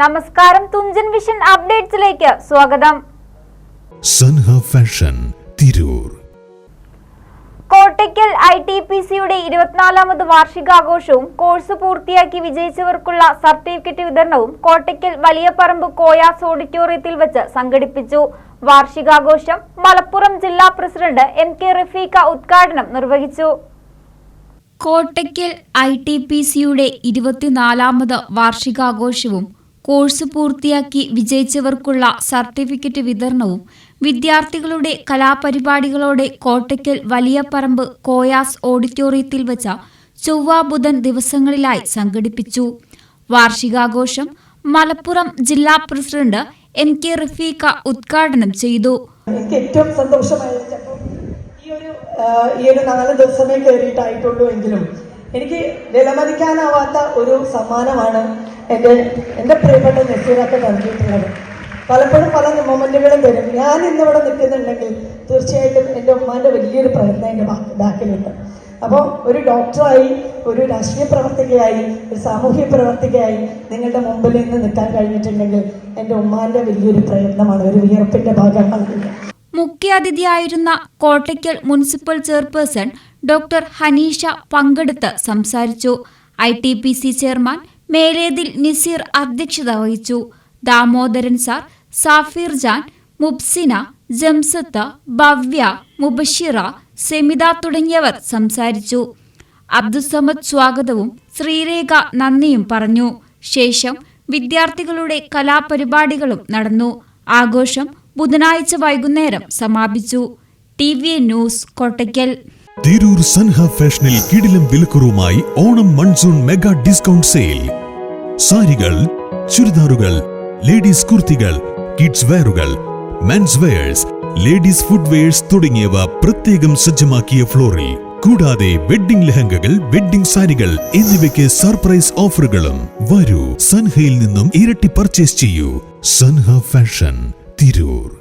നമസ്കാരം തുഞ്ചൻ വിഷൻ അപ്ഡേറ്റ്സിലേക്ക് സ്വാഗതം. Sanha fashion Tirur. Kottakkal I T P സിയുടെ ഇരുപത്തിനാലാമത് വാർഷികാഘോഷവും കോഴ്സ് പൂർത്തിയാക്കി വിജയിച്ചവർക്കുള്ള സർട്ടിഫിക്കറ്റ് വിതരണവും കോട്ടയ്ക്കൽ വലിയ പറമ്പ് കോയാസ് ഓഡിറ്റോറിയത്തിൽ വെച്ച് സംഘടിപ്പിച്ചു. വാർഷികാഘോഷം മലപ്പുറം ജില്ലാ പ്രസിഡന്റ് എം കെ റഫീഖ ഉദ്ഘാടനം നിർവഹിച്ചു. കോട്ടയ്ക്കൽ ഐ ടി പി സിയുടെ ഇരുപത്തിനാലാമത് വാർഷികാഘോഷവും കോഴ്സ് പൂർത്തിയാക്കി വിജയിച്ചവർക്കുള്ള സർട്ടിഫിക്കറ്റ് വിതരണവും വിദ്യാർത്ഥികളുടെ കലാപരിപാടികളോടെ കോട്ടയ്ക്കൽ വലിയ പറമ്പ് കോയാസ് ഓഡിറ്റോറിയത്തിൽ വച്ച ചൊവ്വ ബുധൻ ദിവസങ്ങളിലായി സംഘടിപ്പിച്ചു. വാർഷികാഘോഷം മലപ്പുറം ജില്ലാ പ്രസിഡന്റ് എം കെ റഫീഖ ഉദ്ഘാടനം ചെയ്തു. എനിക്ക് ഏറ്റവും സന്തോഷമായ. ഈ ഒരു ഈ ഒരു നാല് ദിവസമേ കയറിയിട്ടായിട്ടുള്ളൂ എങ്കിലും എനിക്ക് വിലമതിക്കാനാവാത്ത ഒരു സമ്മാനമാണ് എന്റെ എന്റെ പ്രിയപ്പെട്ട നസീറൊക്കെ നൽകിയിട്ടുള്ളത് പലപ്പോഴും പല മൊമെന്റുകളും തരും ഞാൻ ഇന്നിവിടെ നിൽക്കുന്നുണ്ടെങ്കിൽ തീർച്ചയായിട്ടും എന്റെ ഉമ്മാന്റെ വലിയൊരു പ്രയത്നം എന്റെ ബാക്കിലുണ്ട്. അപ്പോൾ ഒരു ഡോക്ടറായി ഒരു രാഷ്ട്രീയ പ്രവർത്തകയായി ഒരു സാമൂഹ്യ പ്രവർത്തകയായി നിങ്ങളുടെ മുമ്പിൽ നിന്ന് നിൽക്കാൻ കഴിഞ്ഞിട്ടുണ്ടെങ്കിൽ എന്റെ ഉമ്മാന്റെ വലിയൊരു പ്രയത്നമാണ്. ഒരു വിയർപ്പിന്റെ ഭാഗമാണ്. മുഖ്യാതിഥിയായിരുന്ന Kottakkal municipal chairperson doctor Hanisha പങ്കെടുത്ത് സംസാരിച്ചു. I T P C chairman Melethil Niseer അധ്യക്ഷത വഹിച്ചു. ദാമോദരൻ സാർ സാഫിർ ജാൻ മുബ്സിന ജംസത്ത് ഭവ്യ മുബഷിറ സെമിത തുടങ്ങിയവർ സംസാരിച്ചു. അബ്ദുസമദ് സ്വാഗതവും ശ്രീരേഖ നന്ദിയും പറഞ്ഞു. ശേഷം വിദ്യാർത്ഥികളുടെ കലാപരിപാടികളും നടന്നു. ആഘോഷം ബുധനാഴ്ച വൈകുന്നേരം സമാപിച്ചു. T V news Kottakkal. Tirur Sanha ഫാഷനിൽ കിടിലം വിലക്കുറവുമായി Onam monsoon mega discount sale. സാരികൾ ചുരിദാറുകൾ ലേഡീസ് കുർത്തികൾ kids വെയറുകൾ men's wears ladies foot wears തുടങ്ങിയവ പ്രത്യേകം സജ്ജമാക്കിയ ഫ്ലോറിൽ. കൂടാതെ വെഡ്ഡിംഗ് ലഹങ്കകൾ വെഡ്ഡിംഗ് സാരികൾ എന്നിവയ്ക്ക് സർപ്രൈസ് ഓഫറുകളും വരൂ. സൻഹയിൽ നിന്നും ഇരട്ടി പർച്ചേസ് ചെയ്യൂ. സൻഹ ഫാഷൻ തിരൂർ.